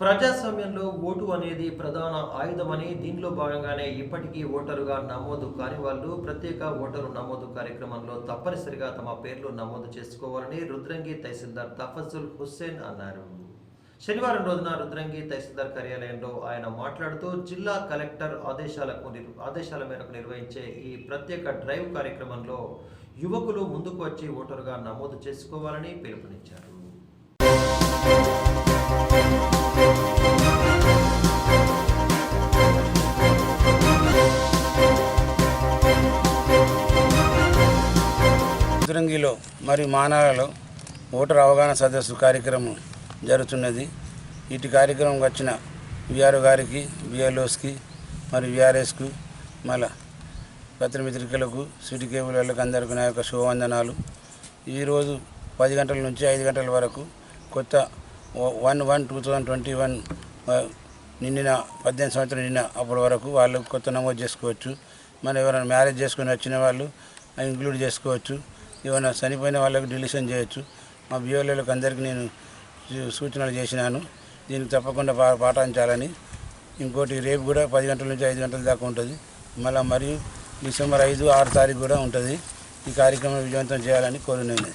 ప్రజాస్వామ్యంలో ఓటు అనేది ప్రధాన ఆయుధమని దీనిలో భాగంగానే ఇప్పటికీ ఓటరుగా నమోదు కాని వాళ్ళు ప్రత్యేక ఓటరు నమోదు కార్యక్రమంలో తప్పనిసరిగా తమ పేర్లు నమోదు చేసుకోవాలని రుద్రంగి తహసీల్దార్ తఫజుల్ హుస్సేన్ అన్నారు. శనివారం రోజున రుద్రంగి తహసీల్దార్ కార్యాలయంలో ఆయన మాట్లాడుతూ జిల్లా కలెక్టర్ ఆదేశాలకు నిర్- ఆదేశాల మేరకు నిర్వహించే ఈ ప్రత్యేక డ్రైవ్ కార్యక్రమంలో యువకులు ముందుకు వచ్చి ఓటరుగా నమోదు చేసుకోవాలని పిలుపునిచ్చారు. రుద్రంగిలో మరియు మానాలలో ఓటర్ అవగాహన సదస్సు కార్యక్రమం జరుగుతున్నది. ఇటు కార్యక్రమం వచ్చిన విఆర్ఓ గారికి బిఎల్ఓస్కి మరియు విఆర్ఎస్కు మళ్ళా పత్రమిత్రికలకు సిటీ కేబుల్ వాళ్ళకి అందరికీ నా యొక్క శుభవందనాలు. ఈరోజు పది గంటల నుంచి ఐదు గంటల వరకు కొత్త one one two thousand twenty one నిండిన పద్దెనిమిది సంవత్సరం నిండిన అప్పటి వరకు వాళ్ళు కొత్త నమోదు చేసుకోవచ్చు. మన ఎవరైనా మ్యారేజ్ చేసుకుని వచ్చిన వాళ్ళు ఇంక్లూడ్ చేసుకోవచ్చు. ఏమైనా చనిపోయిన వాళ్ళకి డిలీషన్ చేయొచ్చు. మా బిఓలకు అందరికీ నేను సూచనలు చేసినాను. దీనికి తప్పకుండా పా పాటించాలని. ఇంకోటి రేపు కూడా పది గంటల నుంచి ఐదు గంటల దాకా ఉంటుంది. మళ్ళీ మరియు డిసెంబర్ ఐదు ఆరు తారీఖు కూడా ఉంటుంది. ఈ కార్యక్రమం విజయవంతం చేయాలని కోరినది